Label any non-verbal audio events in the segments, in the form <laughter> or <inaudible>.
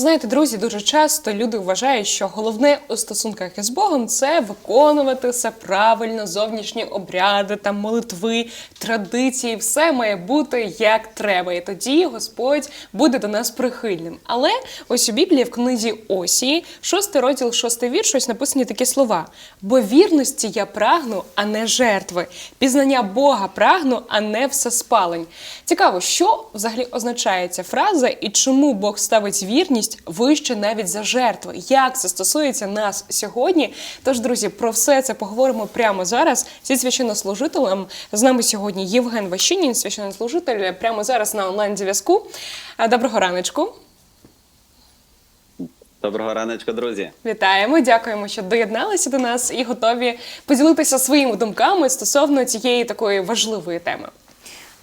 Знаєте, друзі, дуже часто люди вважають, що головне у стосунках із Богом це виконувати все правильно, зовнішні обряди, там молитви, традиції, все має бути як треба. І тоді Господь буде до нас прихильним. Але ось у Біблії в книзі Осії, 6 розділ, 6 вірш, ось написані такі слова: бо вірності я прагну, а не жертви, пізнання Бога прагну, а не всеспалень. Цікаво, що взагалі означає ця фраза і чому Бог ставить вірність вище навіть за жертви? Як це стосується нас сьогодні? Тож, друзі, про все це поговоримо прямо зараз зі священнослужителем. З нами сьогодні Євген Ващинін, священнослужитель, прямо зараз на онлайн зв'язку. Доброго раночку. Доброго раночку, друзі. Вітаємо, дякуємо, що доєдналися до нас і готові поділитися своїми думками стосовно цієї такої важливої теми.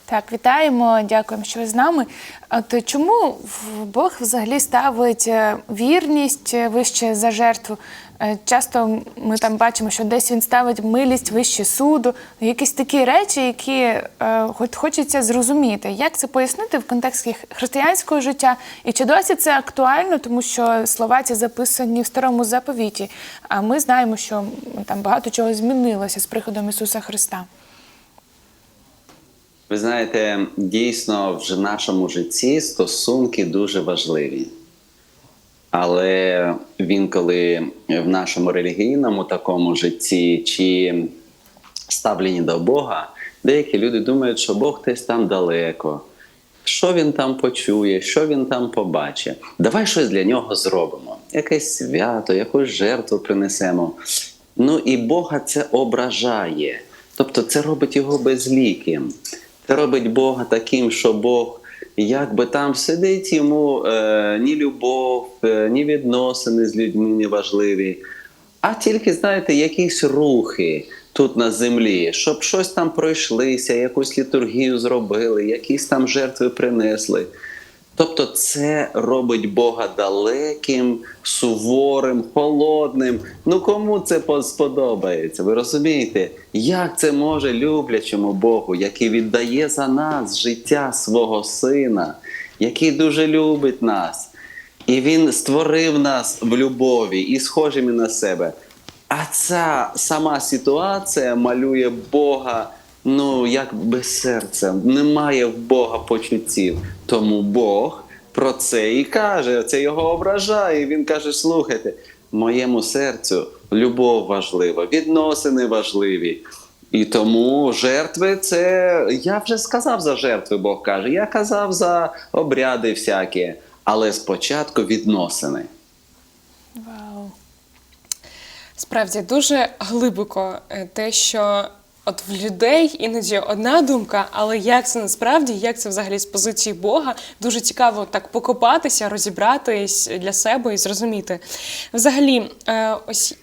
Так, вітаємо, дякуємо, що ви з нами. От чому Бог взагалі ставить е, вірність е, вище за жертву? Е, Часто ми там бачимо, що десь він ставить милість вище суду, якісь такі речі, які хоч хочеться зрозуміти, як це пояснити в контексті християнського життя, і чи досі це актуально, тому що слова ці записані в старому заповіті. А ми знаємо, що там багато чого змінилося з приходом Ісуса Христа. Ви знаєте, дійсно в нашому житті стосунки дуже важливі. Але він, коли в нашому релігійному такому житті чи ставленні до Бога, деякі люди думають, що Бог десь там далеко. Що він там почує, що він там побачить. Давай щось для нього зробимо. Якесь свято, якусь жертву принесемо. Ну і Бога це ображає. Тобто це робить його безліким. Робить Бога таким, що Бог якби там сидить йому е, ні любов, е, ні відносини з людьми не важливі, а тільки, знаєте, якісь рухи тут на землі, щоб щось там пройшлися, якусь літургію зробили, якісь там жертви принесли. Тобто це робить Бога далеким, суворим, холодним. Ну кому це сподобається? Ви розумієте, як це може люблячому Богу, який віддає за нас життя свого сина, який дуже любить нас, і він створив нас в любові і схожими на себе. А ця сама ситуація малює Бога ну як без серця, немає в Бога почуттів. Тому Бог про це і каже. Це його ображає. Він каже: слухайте, моєму серцю любов важлива, відносини важливі. І тому жертви це я вже сказав за жертви, Бог каже. Я казав за обряди всякі, але спочатку відносини. Вау. Справді дуже глибоко е, те, що от в людей іноді одна думка, але як це насправді, як це взагалі з позиції Бога, дуже цікаво так покопатися, розібратись для себе і зрозуміти. Взагалі, е, ось.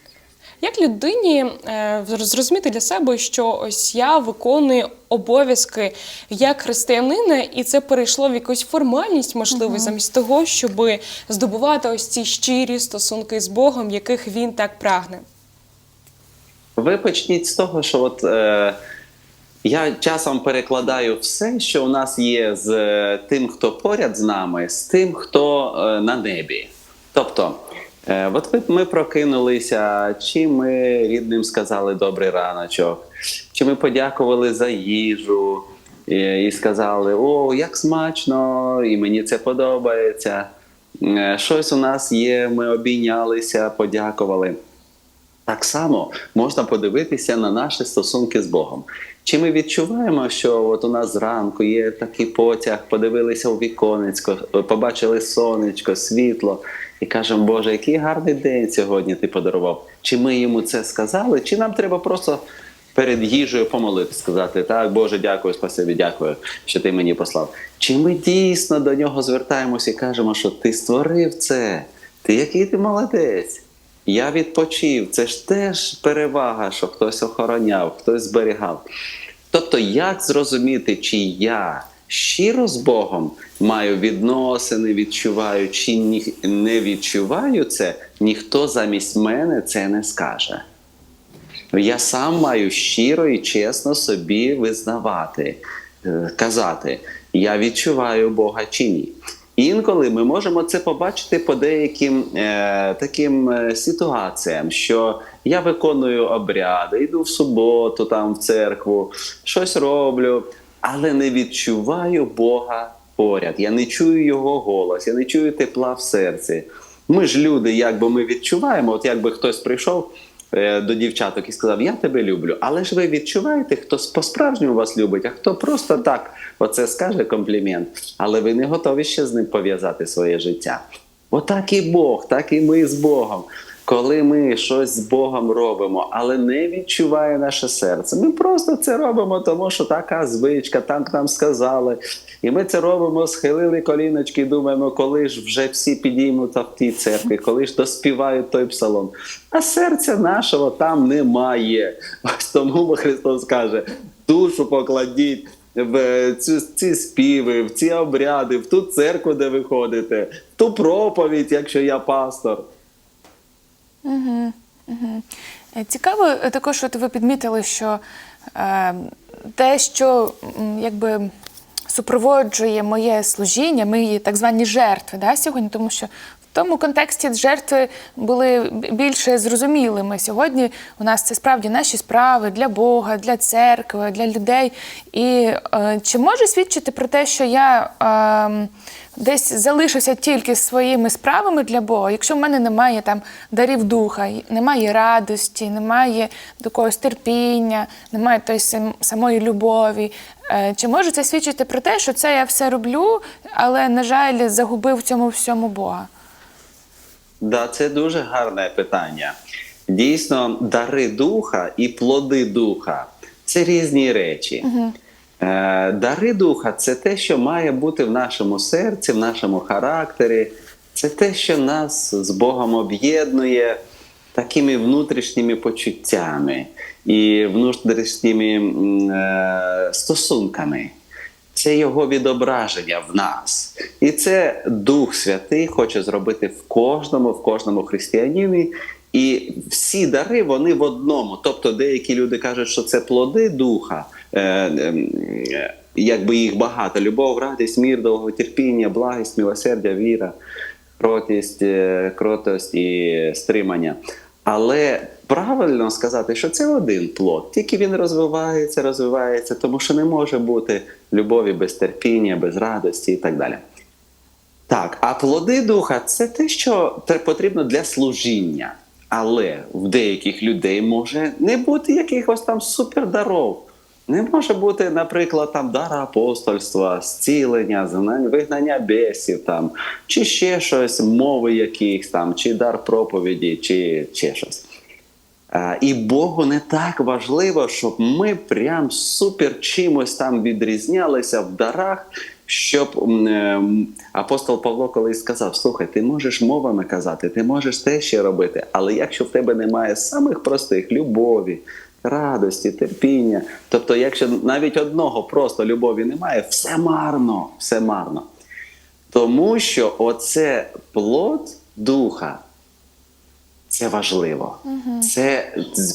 Як людині е, зрозуміти для себе, що ось я виконую обов'язки як християнина, і це перейшло в якусь формальність, можливо, замість того, щоб здобувати ось ці щирі стосунки з Богом, яких він так прагне. Ви почніть з того, що от е, я часом перекладаю все, що у нас є з е, тим, хто поряд з нами, з тим, хто е, на небі. Тобто, е, от ми прокинулися, чи ми рідним сказали добрий раночок, чи ми подякували за їжу і, і сказали: О, як смачно, і мені це подобається. Е, Щось у нас є, ми обійнялися, подякували. Так само можна подивитися на наші стосунки з Богом. Чи ми відчуваємо, що от у нас зранку є такий потяг, подивилися у віконечко, побачили сонечко, світло, і кажемо, Боже, який гарний день сьогодні ти подарував. Чи ми йому це сказали, чи нам треба просто перед їжею помолити, сказати, так, Боже, дякую, спасибі, дякую, що ти мені послав. Чи ми дійсно до нього звертаємося і кажемо, що ти створив це? Ти який ти молодець? Я відпочив. Це ж теж перевага, що хтось охороняв, хтось зберігав. Тобто, як зрозуміти, чи я щиро з Богом маю відносини, відчуваю, чи ні, не відчуваю це, ніхто замість мене це не скаже. Я сам маю щиро і чесно собі визнавати, е, казати, я відчуваю Бога чи ні. Інколи ми можемо це побачити по деяким е, таким е, ситуаціям, що я виконую обряди, йду в суботу там в церкву, щось роблю, але не відчуваю Бога поряд. Я не чую його голос, я не чую тепла в серці. Ми ж люди, якби ми відчуваємо, от якби хтось прийшов до дівчаток і сказав: Я тебе люблю. Але ж ви відчуваєте, хто по-справжньому вас любить, а хто просто так оце скаже комплімент, але ви не готові ще з ним пов'язати своє життя. Отак і Бог, так і ми з Богом. Коли ми щось з Богом робимо, але не відчуває наше серце, ми просто це робимо, тому що така звичка, так нам сказали. І ми це робимо, схилили коліночки, думаємо, коли ж вже всі підіймуться в тій церкві, коли ж доспівають той псалом. А серця нашого там немає. Ось тому Христос каже: душу покладіть в ці, ці співи, в ці обряди, в ту церкву, де ви ходите, ту проповідь, якщо я пастор. Е, Цікаво е, також, от ви підмітили, що е, те, що якби супроводжує моє служіння, мої так звані жертви да, сьогодні, тому що в тому контексті жертви були більше зрозумілими. Сьогодні у нас це справді наші справи для Бога, для церкви, для людей. І е, чи може свідчити про те, що я е, десь залишився тільки своїми справами для Бога, якщо в мене немає там дарів духа, немає радості, немає якогось терпіння, немає тої самої любові. е, Чи може це свідчити про те, що це я все роблю, але, на жаль, загубив в цьому всьому Бога? Да, це дуже гарне питання. Дійсно, дари духа і плоди духа це різні речі. Е, дари духа це те, що має бути в нашому серці, в нашому характері. Це те, що нас з Богом об'єднує такими внутрішніми почуттями і внутрішніми е, стосунками. Це його відображення в нас. І це Дух Святий хоче зробити в кожному, в кожному християнині. І всі дари вони в одному. Тобто деякі люди кажуть, що це плоди духа, е, е, якби їх багато: любов, радість, мір, довготерпіння, благість, милосердя, віра, кротість, е, кротость і стримання. Але правильно сказати, що це один плод, тільки він розвивається, розвивається, тому що не може бути любові без терпіння, без радості і так далі. Так, а плоди духа це те, що потрібно для служіння. Але в деяких людей може не бути якихось там супердаров. Не може бути, наприклад, там дар апостольства, зцілення, вигнання бесів, там, чи ще щось, мови якихось там, чи дар проповіді, чи ще щось. І Богу не так важливо, щоб ми прям супер чимось там відрізнялися в дарах, щоб ем, апостол Павло колись сказав: слухай, ти можеш мовами казати, ти можеш те ще робити, але якщо в тебе немає самих простих любові, радості, терпіння, тобто, якщо навіть одного просто любові немає, все марно, все марно. Тому що оце плод духа. Це важливо. Це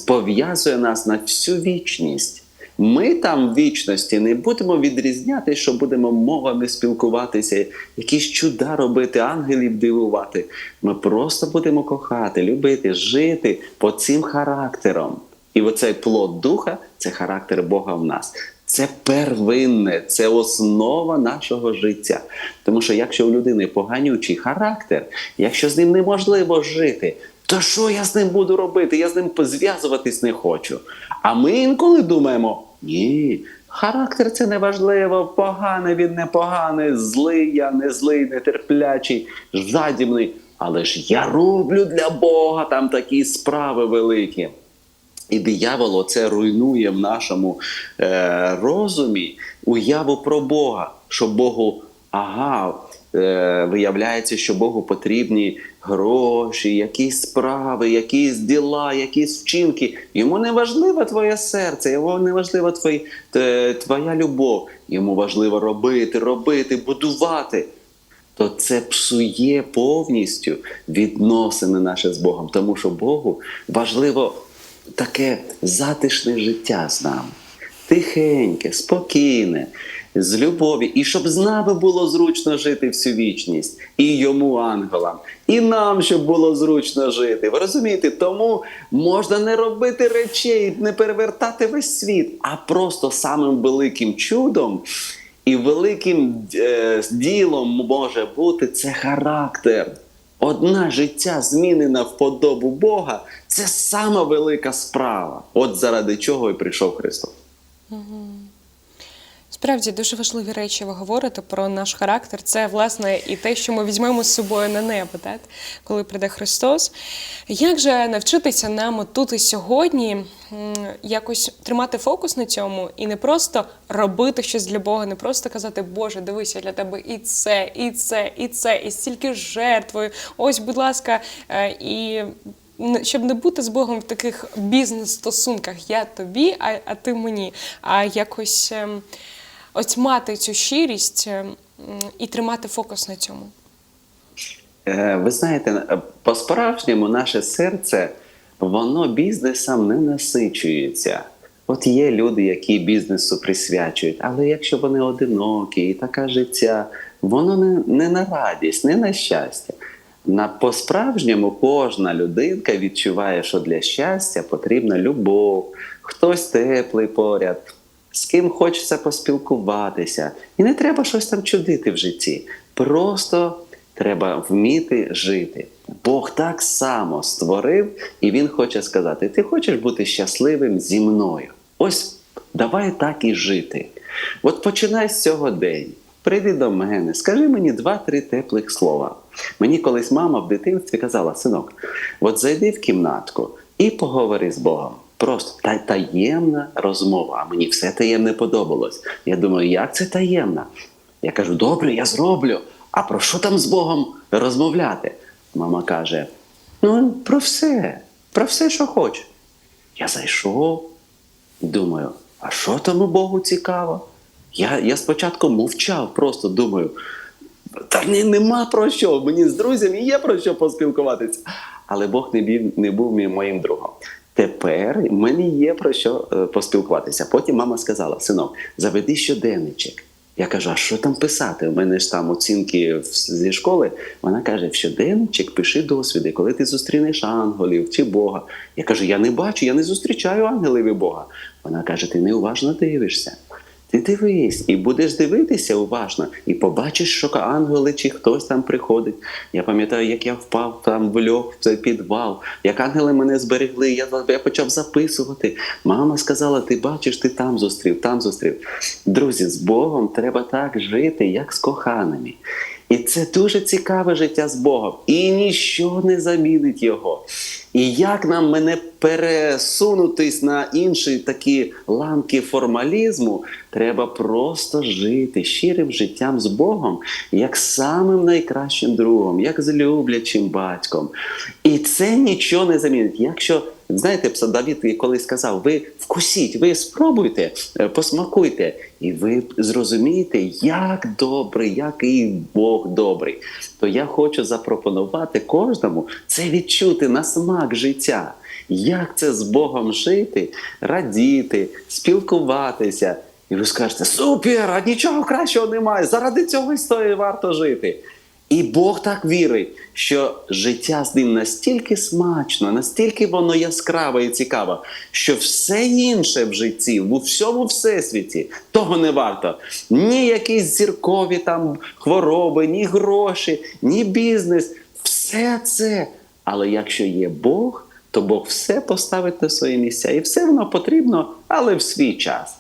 пов'язує нас на всю вічність. Ми там в вічності не будемо відрізняти, що будемо мовами спілкуватися, якісь чуда робити, ангелів дивувати. Ми просто будемо кохати, любити, жити по цим характером. І оцей плод духа це характер Бога в нас. Це первинне, це основа нашого життя. Тому що якщо у людини поганючий характер, якщо з ним неможливо жити, то що я з ним буду робити? Я з ним зв'язуватись не хочу. А ми інколи думаємо: ні, характер це не важливо, поганий він не поганий, злий я, не злий, нетерплячий, жадібний. Але ж я роблю для Бога там такі справи великі. І диявол оце руйнує в нашому е, розумі уяву про Бога, що Богу, ага, е, виявляється, що Богу потрібні гроші, якісь справи, якісь діла, якісь вчинки. Йому не важливо твоє серце, йому не важлива твоя любов. Йому важливо робити, робити, будувати то це псує повністю відносини наші з Богом, тому що Богу важливо таке затишне життя з нами. Тихеньке, спокійне, з любові, і щоб з нами було зручно жити всю вічність, і йому, ангелам, і нам, щоб було зручно жити. Ви розумієте? Тому можна не робити речей, не перевертати весь світ, а просто самим великим чудом. І великим е, ділом може бути це характер. Одна життя змінена в подобу Бога це сама велика справа. От заради чого і прийшов Христос. Справді дуже важливі речі ви говорите про наш характер. Це власне і те, що ми візьмемо з собою на небо, так? коли прийде Христос. Як же навчитися нам тут і сьогодні якось тримати фокус на цьому і не просто робити щось для Бога, не просто казати, Боже, дивися для тебе і це, і це, і це, і стільки жертвою. Ось, будь ласка, е, і щоб не бути з Богом в таких бізнес-стосунках, я тобі, а, а ти мені, а якось ем, ось мати цю щирість ем, і тримати фокус на цьому. Е, Ви знаєте, е, по-справжньому наше серце, воно бізнесом не насичується. От є люди, які бізнесу присвячують, але якщо вони одинокі і таке життя, воно не, не на радість, не на щастя. На по-справжньому кожна людинка відчуває, що для щастя потрібна любов, хтось теплий поряд, з ким хочеться поспілкуватися. І не треба щось там чудити в житті. Просто треба вміти жити. Бог так само створив, і Він хоче сказати: ти хочеш бути щасливим зі мною. Ось давай так і жити. От починай з цього день. Прийди до мене, скажи мені два-три теплих слова. Мені колись мама в дитинстві казала: синок, от зайди в кімнатку і поговори з Богом. Просто та таємна розмова. А мені все таємне подобалось. Я думаю, як це таємна? Я кажу, добре, я зроблю. А про що там з Богом розмовляти? Мама каже: ну, про все, про все, що хочеш. Я зайшов і думаю, а що тому Богу цікаво? Я, я спочатку мовчав, просто думаю, та ні, нема про що. Мені з друзями є про що поспілкуватися. Але Бог не, бів, не був моїм другом. Тепер мені є про що е, поспілкуватися. Потім мама сказала: синок, заведи щоденничок. Я кажу, а що там писати? У мене ж там оцінки зі школи. Вона каже: в щоденничок пиши досвіди, коли ти зустрінеш ангелів чи Бога. Я кажу, я не бачу, я не зустрічаю ангелів і Бога. Вона каже: ти неуважно дивишся. Ти дивись, і будеш дивитися уважно, і побачиш, що ангели чи хтось там приходить. Я пам'ятаю, як я впав там в льох в цей підвал, як ангели мене зберегли. Я, я почав записувати. Мама сказала: ти бачиш, ти там зустрів, там зустрів. Друзі, з Богом треба так жити, як з коханими. І це дуже цікаве життя з Богом. І ніщо не замінить його. І як нам мене пересунутись на інші такі ланки формалізму, треба просто жити щирим життям з Богом, як самим найкращим другом, як з люблячим батьком. І це нічого не замінить. Якщо знаєте, пса Давід колись сказав: ви вкусіть, ви спробуйте, е, посмакуйте, і ви зрозумієте, як добрий, який Бог добрий. То я хочу запропонувати кожному це відчути на смак життя. Як це з Богом жити, радіти, спілкуватися. І ви скажете, супер, а нічого кращого немає. Заради цього історії варто жити. І Бог так вірить, що життя з ним настільки смачно, настільки воно яскраве і цікаве, що все інше в житті, у всьому всесвіті, того не варто. Ні якісь зіркові там хвороби, ні гроші, ні бізнес. Все це. Але якщо є Бог, то Бог все поставить на свої місця. І все воно потрібно, але в свій час.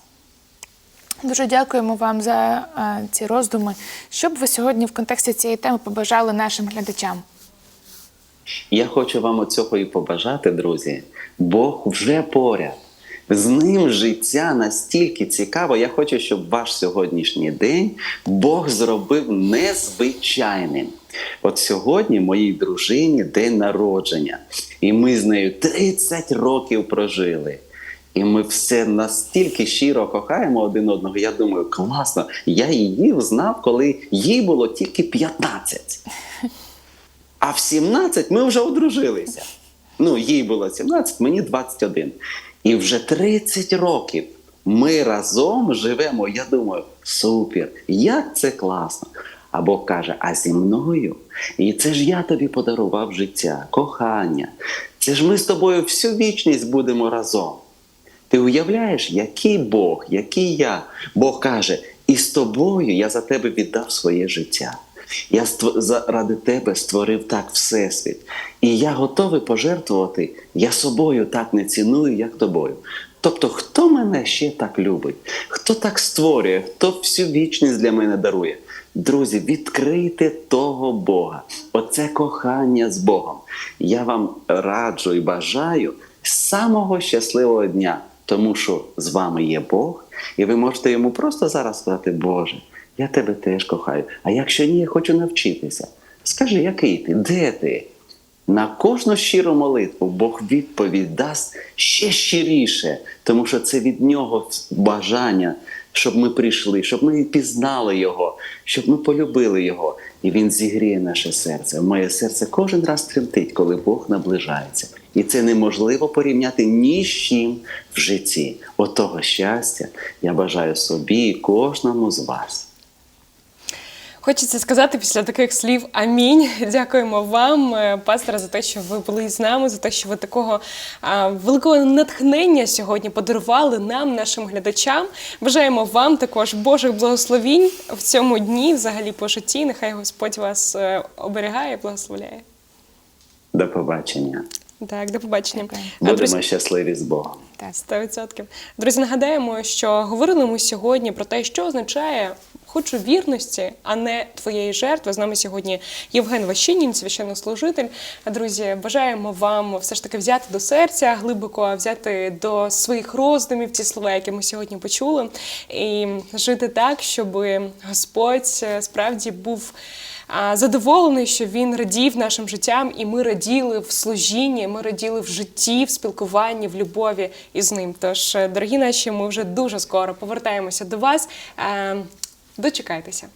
Дуже дякуємо вам за е, ці роздуми. Що б ви сьогодні в контексті цієї теми побажали нашим глядачам? Я хочу вам оцього і побажати, друзі. Бог вже поряд. З ним життя настільки цікаво. Я хочу, щоб ваш сьогоднішній день Бог зробив незвичайним. От сьогодні моїй дружині день народження, і ми з нею 30 років прожили. І ми все настільки щиро кохаємо один одного. Я думаю, класно. Я її знав, коли їй було тільки 15. А в 17 ми вже одружилися. Ну, їй було 17, мені 21. І вже 30 років ми разом живемо. Я думаю, супер, як це класно. А Бог каже: а зі мною? І це ж я тобі подарував життя, кохання. Це ж ми з тобою всю вічність будемо разом. Ти уявляєш, який Бог, який я. Бог каже: і з тобою я за тебе віддав своє життя. Я заради тебе створив так Всесвіт. І я готовий пожертвувати. Я собою так не ціную, як тобою. Тобто, хто мене ще так любить, хто так створює, хто всю вічність для мене дарує. Друзі, відкрийте того Бога, оце кохання з Богом. Я вам раджу і бажаю самого щасливого дня, тому що з вами є Бог, і ви можете йому просто зараз сказати, Боже, я тебе теж кохаю. А якщо ні, я хочу навчитися. Скажи, який ти, де ти? На кожну щиру молитву Бог відповідь дасть ще щиріше, тому що це від нього бажання, щоб ми прийшли, щоб ми пізнали Його, щоб ми полюбили Його. І Він зігріє наше серце. Моє серце кожен раз тремтить, коли Бог наближається. І це неможливо порівняти ні з чим в житті. Отого щастя я бажаю собі і кожному з вас. Хочеться сказати після таких слів амінь. <laughs> Дякуємо вам, е, пастора, за те, що ви були з нами, за те, що ви такого великого натхнення сьогодні подарували нам, нашим глядачам. Бажаємо вам також Божих благословінь в цьому дні, взагалі по житті. Нехай Господь вас е, оберігає, благословляє. До побачення. Так, до побачення. А, друзі, Будемо щасливі з Богом. Так. 100%. Друзі, нагадаємо, що говорили ми сьогодні про те, що означає хочу вірності, а не твоєї жертви. З нами сьогодні Євген Ващинін, священнослужитель. Друзі, бажаємо вам все ж таки взяти до серця, глибоко взяти до своїх роздумів ті слова, які ми сьогодні почули, і жити так, щоб Господь е, справді був. Задоволений, що він радів нашим життям, і ми раділи в служінні, ми раділи в житті, в спілкуванні, в любові із ним. Тож, е, дорогі наші, ми вже дуже скоро повертаємося до вас. Е, Дочекайтеся.